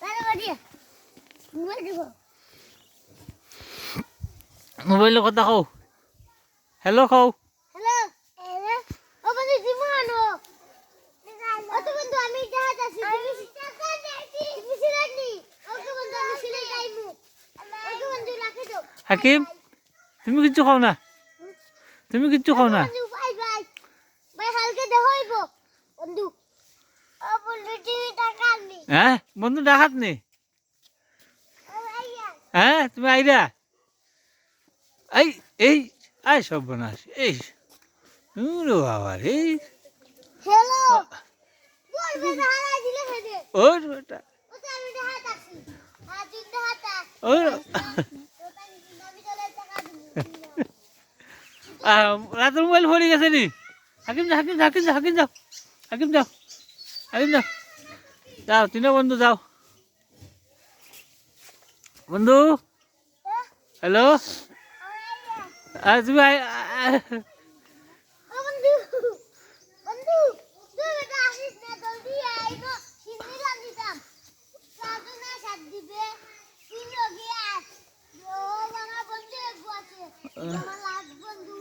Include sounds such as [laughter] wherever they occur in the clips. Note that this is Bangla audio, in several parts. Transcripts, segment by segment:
তাহলে বাড়ি মোবাইল কথা কওঁ। হ্যালো হ্যালো ও বন্ধু জিমু আনো ও তো বন্ধু আমি জাহাজ আছি তুমি তুমি সিলেট নি ওকে বন্ধু আমি সিলেট যাইমু ওকে বন্ধু রাখে দাও হাকিম তুমি কিচ্ছু খাও না? তুমি কিচ্ছু খাও না? বন্ধু বাই বাই বাই হালকা দে বন্ধু ও বন্ধু টিভি টাকা নি? হ্যাঁ? বন্ধু দেখাত নি। হ্যাঁ? তুমি আইরা। এই এই আই সব বনাস এই বাবা রে। ওর বেটা। রাতের মোবাইল পড়ে গেছে নি। হাকিম যাও হাকিম যাও হাকিম যাও হাকিম যাও হাকিম যাও হাকিম যাও যাও তিনও বন্ধু যাও। বন্ধু হ্যালো? আর তুমি আই- আ- ও বন্ধু বন্ধু তুই বেটা আসিস না জলদি আইবো সিন্নি রান্দিতাম সাজু না সাত দিবে তুই লগে আস। ও আমার বন্ধু একগু আছে আমার লাগ বন্ধু।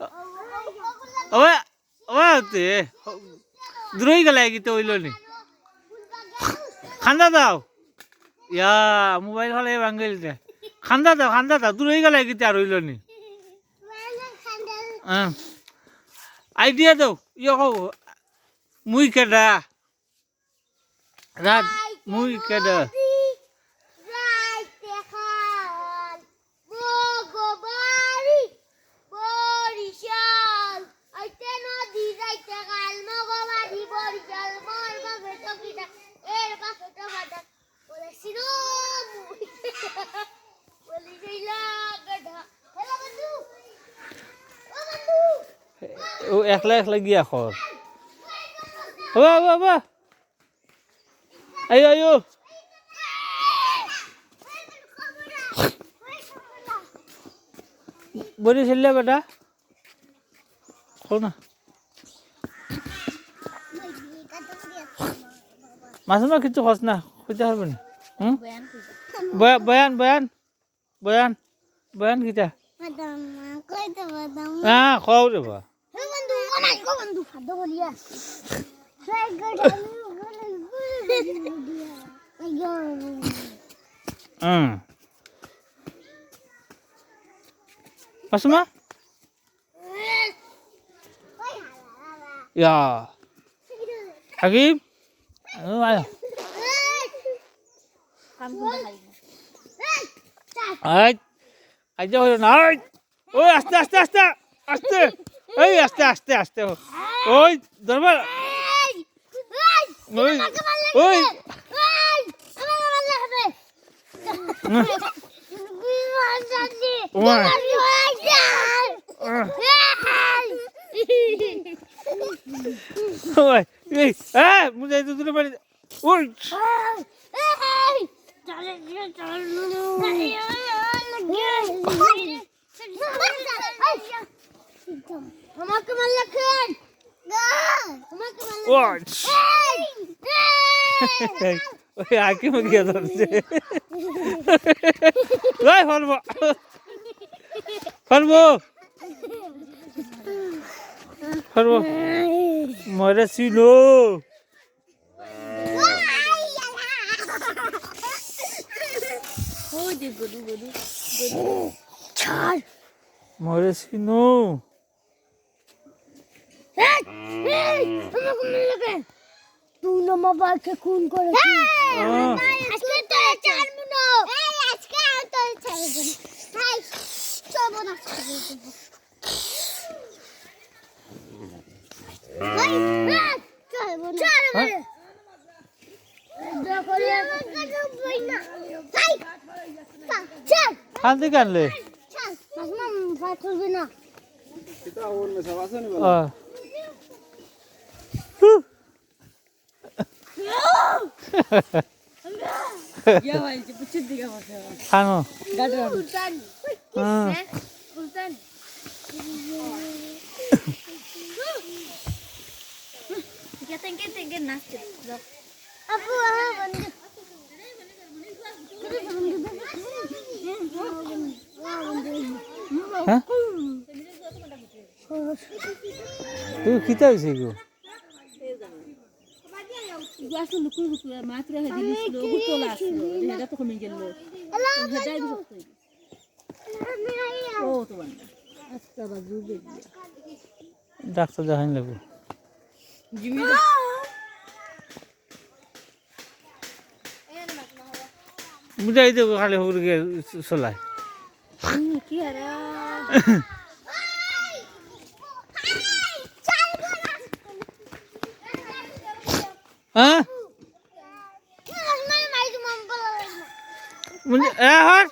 ও ও ও ওই ওই হতে দূরই গেলে গীতে হইল নি। খান্দা দাও। ইয়া মোবাইল হলে বাঙ্গিল খান্দা দাও খান্দা দাও দূরই গেলে গীতে আর হইল নি। হ্যাঁ আইডিয়া দাও ইয়ে কও মুই কেডা রাত মুই ও একলা একলা গিয়া খর ও বাবা আয়ো আয়ো। বলি ছেলে বেটা? খো না। মাছ কিছু খস না খুঁজতে পারবে না। হুম? বয়া- বয়ান বয়ান বয়ান বয়ান কিটা? হ্যাঁ খাও রে বা। বন্ধু আমার গো বন্ধু খাদ্য বলিয়া। হুম। পাসমা ইয়া। হাকিম? ও আয়। আজ আজ হলো না ওই আস্তে আস্তে আস্তে আস্তে। এই আস্তে আস্তে আস্তে। ওই দরবার ওই ওই। ওই। আমাকে মারলে খেন মারলে ওই আঁকি মুখিয়ে ধরছে। ওই ফলবো। ফলবো। ফলবো। মরে ছিল মরে ছিল তুই বাবাকে খুন করেছিস। আজকে তো চার মুনো আজকে তো ছেড়ে দিন তাই সব না। চল চল হ্যাঁ? চল কান থেকে আনলে চল মাসমাম ফাট করবি না। Bandu. হ্যাঁ তুমি খিতে হয়েছে গো আসলে কুই কুই মাত্র হে দিলিস লো গুতলা আসলো তো কমে গেল ও তো ডাক্তার দেখান লাগবো। জিমি বুঝাই দেবো খালি হুড়কে চলাই কি আরে [laughs] হ্যাঁ? এ হর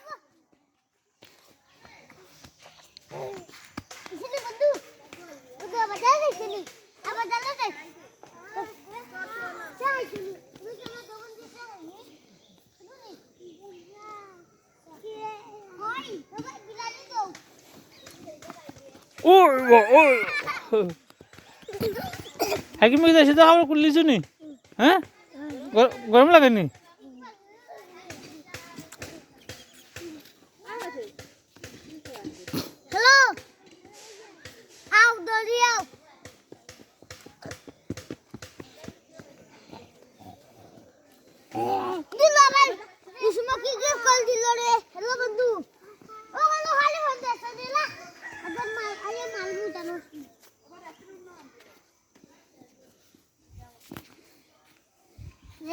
ওই ওই। হাকিম মেয়ে এসে তো আমার করলিস নি হ্যাঁ? গর- গরম লাগেনি?